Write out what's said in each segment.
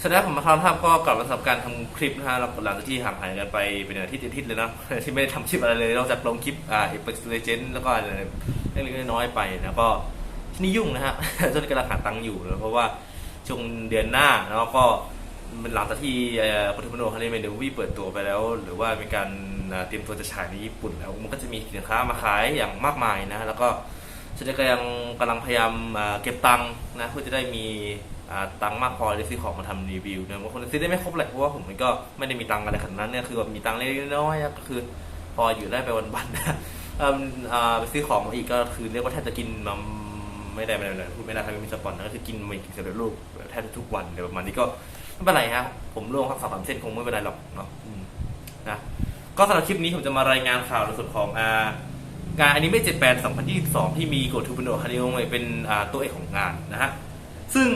สวัสดีครับผมมาครับครับก็กลับมาสำหรับการทำคลิปนะฮะเราหลังจากที่ห่างหายกันไปเป็นอาทิตย์อาทิตย์เลยนะที่ไม่ได้ทำคลิปอะไรเลยนอกจากลงคลิปอ่าเอพิกเลเจนแล้วก็อะไรเล็กๆน้อยๆไปแล้วก็ที่นี่ยุ่งนะฮะจนกำลังหาตังค์อยู่นะเพราะว่าช่วงเดือนหน้าแล้วก็มันหลังจากที่ปทุมโนคาเนเมเดวีเปิดตัวไปแล้ว หรือว่าเป็นการเตรียมตัวจะฉายในญี่ปุ่นแล้วมันก็จะมีสินค้ามาขายอย่างมากมายนะแล้วก็ฉันก็ยังกำลังพยายามเก็บตังค์นะเพื่อจะได้มี ตังค์มากพอจะซื้อของมาทำรีวิวเนะบางคนซื้อได้ไม่ครบแหละเพราะว่าผมมันก็ไม่ได้มีตังค์อะไรขนาดนั้นเนี่ยคือแบบมีตังค์เล็กน้อยก็คือ พออยู่ได้ไปวันๆนะเออไปซื้อของมาอีกก็คือเรียกว่าแทบจะกินมาไม่ได้ไม่ได้พูดไม่ได้ถ้าไม่มีสปอนก็คือกินมาอีกสำเร็จรูปแทบจะทุกวันเดี๋ยวประมาณนี้ก็ไม่เป็นไรฮะผมร่วงครับสามสามเส้นคงไม่เป็นไรหรอกเนาะนะก็สำหรับคลิปนี้ผมจะมารายงานข่าวในส่วนของอ่างานอนิเมะเจ็ดแปด2022 ที่มีโกทูปโนคาริโอเป็นตัวเอกของงานนะฮะ ซึ่ง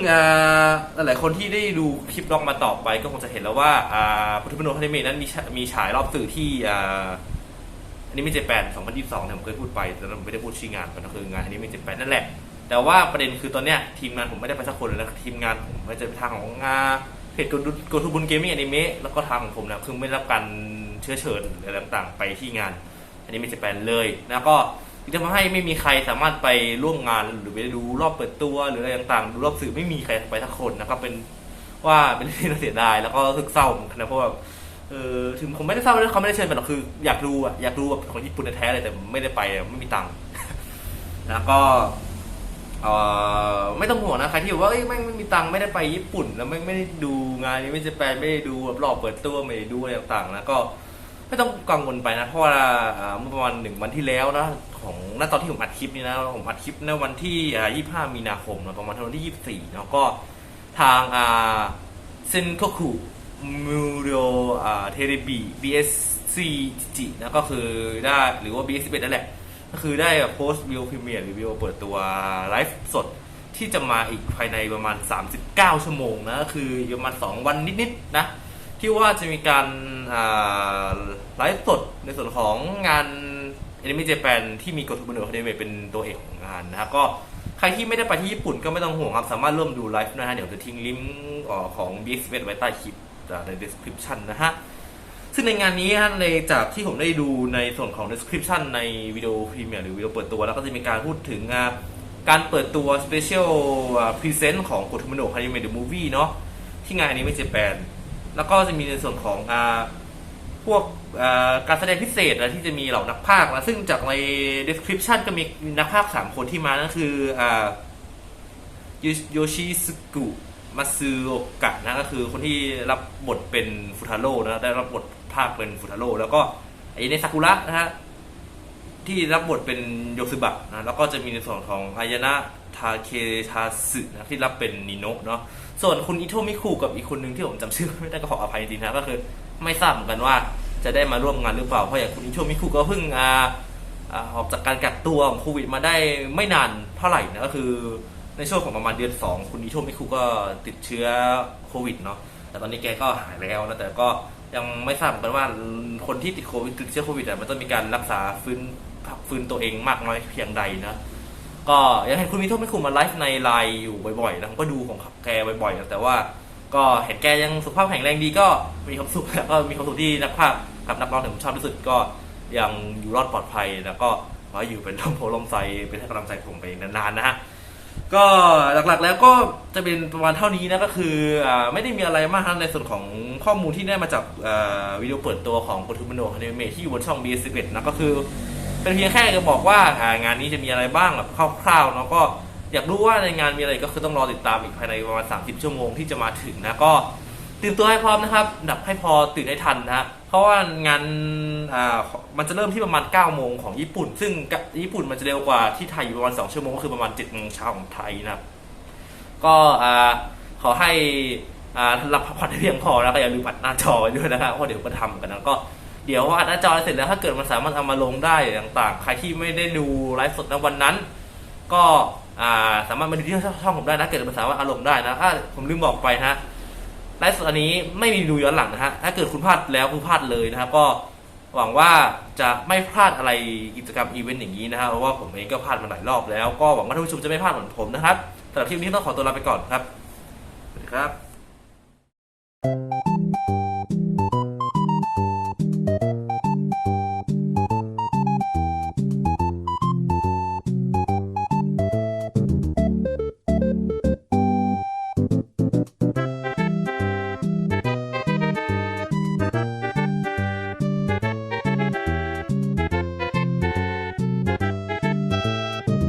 หลายๆคนที่ได้ดูคลิปลองมาต่อไป ก็คงจะเห็นแล้วว่าอ่าโกทูปโนคาริเมะนั้นมีฉามีฉายรอบสื่อที่อ่าอนิเมะเจ็ดแปด2022เนี่ยผมเคยพูดไปแต่เราไม่ได้พูดชื่องานมันก็คืองานอันิเมะเจ็ดแปดนั่นแหละ แต่ว่าประเด็นคือตอนเนี้ยทีมงานผมไม่ได้ไปสักคนเลยนะทีมงานผมไม่จะไปทางของงานเพจโกทูบุนเกมมิ่งอนิเมะแล้วก็ทางของผมนะคือไม่ได้รับการเชื้อเชิญอะไรต่างๆ ไปที่งานอันนี้ไม่เจแปลนเลยแล้วก็ ที่จะทำให้ไม่มีใครสามารถไปร่วมงานหรือไปดูรอบเปิดตัวหรืออะไรต่างๆ ดูรอบสื่อไม่มีใครไปทักคนนะครับเป็นว่าเป็นเรื่องที่เสียดายแล้วก็รู้สึกเศร้าเหมือนกันนะเพราะว่าเออถึงผมไม่ได้เศร้าเลยเขาไม่ได้เชิญไปหรอกคืออยากดูอะอยากดูแบบของญี่ปุ่นแท้เลยแต่ไม่ได้ไปไม่มีตังค์แล้วก็เออไม่ต้องห่วงนะใครที่บอกว่าเอ้ยไม่ไม่มีตังค์ไม่ได้ไปญี่ปุ่น แล้วไม่ไม่ได้ดูงานนี้ไม่จะแปลไม่ได้ดูแบบรอบเปิดตัวไม่ได้ดูอะไรต่างๆนะก็ ไม่ต้องกังวลไปนะเพราะว่าเมื่อประมาณหนึ่งวันที่แล้วนะของณตอนที่ผมอัดคลิปนี้นะผมอัดคลิปในวันที่อ่า25 มีนาคมนะประมาณวันที่ 24เนาะก็ทางเซนโคคุมูโรเทเลบี BSC จินะก็คือได้หรือว่า BS11 นั่นแหละ ก็คือได้โพสต์วิวพรีเมียร์หรือวิวเปิดตัวไลฟ์สดที่จะมาอีกภายในประมาณ 39 ชั่วโมงนะก็คือประมาณ 2 วันนิด ๆ นะ ที่ว่าจะมีการ ไลฟ์สดในส่วนของงานแอนิเมะเจแปนที่มีกฎทุบเนอร์คาเดเมเป็นตัวเอกของงานนะฮะก็ใครที่ไม่ได้ไปที่ญี่ปุ่นก็ไม่ต้องห่วงครับ สามารถร่วมดูไลฟ์นะฮะเดี๋ยวจะทิ้งลิงก์ของ b x ไว้ใต้คลิปใน description นะฮะซึ่งในงานนี้ฮะในจากที่ผมได้ดูในส่วนของ description ในวิดีโอพรีเมียร์หรือวิดีโอเปิดตัว แล้วก็จะมีการพูดถึงการเปิดตัว special present ของกฎทุบเนอร์คาเดเม the movie เนาะที่งานอนิเมะเจแปนแล้วก็จะมีในส่วนของอ่า พวกการแสดงพิเศษนะที่จะมีเหล่านักพากย์นะซึ่งจากใน description ก็มีนักพากย์สามคนที่มานั่นคือโยชิสึกุมาซึโอกะนะก็คือคนที่รับบทเป็นฟุทาโร่นะได้รับบทภาคเป็นฟุทาโร่แล้วก็ไอในซากุระนะฮะที่รับบทเป็นโยซึบะนะแล้วก็จะมีในส่วนของอายนะทาเคทาสึนะที่รับเป็นนิโนะเนาะส่วนคุณอิโทมิคุกับอีกคนหนึ่งที่ผมจำชื่อไม่ได้ก็ขออภัยจริงนะก็คือ ไม่ทราบเหมือนกันว่าจะได้มาร่วมงานหรือเปล่า เพราะอย่างคุณอิโทมิคุก็เพิ่งอ่าอาออกจากการกักตัวของโควิดมาได้ไม่นานเท่าไหร่นะก็คือในช่วงของประมาณเดือน 2 คุณอิโทมิคุก็ติดเชื้อโควิดเนาะแต่ตอนนี้แกก็หายแล้วนะแต่ก็ยังไม่ทราบเหมือนกันว่าคนที่ติดโควิดติดเชื้อโควิดอะมันต้องมีการรักษาฟื้นพักฟื้นตัวเองมากน้อยเพียงใดนะก็ยังเห็นคุณมิโทไม่คุมมาไลฟ์ในไลน์อยู่บ่อยๆนะผมก็ดูของแกบ่อยๆนะแต่ว่า ก็เห็นแกยังสุขภาพแข็งแรงดีก็มีความสุขแล้วก็มีความสุขที่นักภาพกับนักร้องที่ผมชอบที่สุดก็ยังอยู่รอดปลอดภัยแล้วก็ขอให้อยู่เป็นลมโพลมใสเป็นให้กำลังใจผมไปนานๆนะฮะก็หลักๆแล้วก็จะเป็นประมาณเท่านี้นะก็คืออไม่ได้มีอะไรมากในส่วนของข้อมูลที่ได้มาจากวิดีโอเปิดตัวของโกทูมโนคาเนเมที่อยู่บนช่อง B11 นะก็คือ เป็นเพียงแค่จะบอกว่าอ่างานนี้จะมีอะไรบ้างแบบคร่าวๆแล้วก็ อยากรู้ว่าในงานมีอะไรก็คือต้องรอติดตามอีกภายในประมาณ 30 ชั่วโมงที่จะมาถึงนะก็ตื่นตัวให้พร้อมนะครับ ดับให้พอตื่นให้ทันนะเพราะว่างานอ่ามันจะเริ่มที่ประมาณ 9 โมงของญี่ปุ่น ซึ่งญี่ปุ่นมันจะเร็วกว่าที่ไทยอยู่ประมาณ 2 ชั่วโมงก็คือประมาณ7โมงเช้าของไทยนะครับก็อ่าขอให้อ่ารับพักผ่อนให้เพียงพอแล้วก็อย่าลืมอัดหน้าจอไว้ด้วยนะครับเพราะเดี๋ยวก็ทำกันนะก็เดี๋ยวอัดหน้าจอเสร็จแล้วถ้าเกิดมันสามารถเอามาลงได้ต่างๆ ใครที่ไม่ได้ดูไลฟ์สดในวันนั้น ก็ สามารถมาดูที่ช่องผมได้นะ เกิดมันสามารถเอาลงได้นะถ้าผมลืมบอกไปนะฮะไลฟ์สดอันนี้ไม่มีดูย้อนหลังนะฮะถ้าเกิดคุณพลาดแล้วคุณพลาดเลยนะครับ ก็หวังว่าจะไม่พลาดอะไรกิจกรรมอีเวนต์อย่างนี้นะฮะเพราะว่าผมเองก็พลาดมาหลายรอบแล้วก็หวังว่าท่านผู้ชมจะไม่พลาดเหมือนผมนะครับสำหรับคลิปนี้ต้องขอตัวลาไปก่อนครับสวัสดีครับ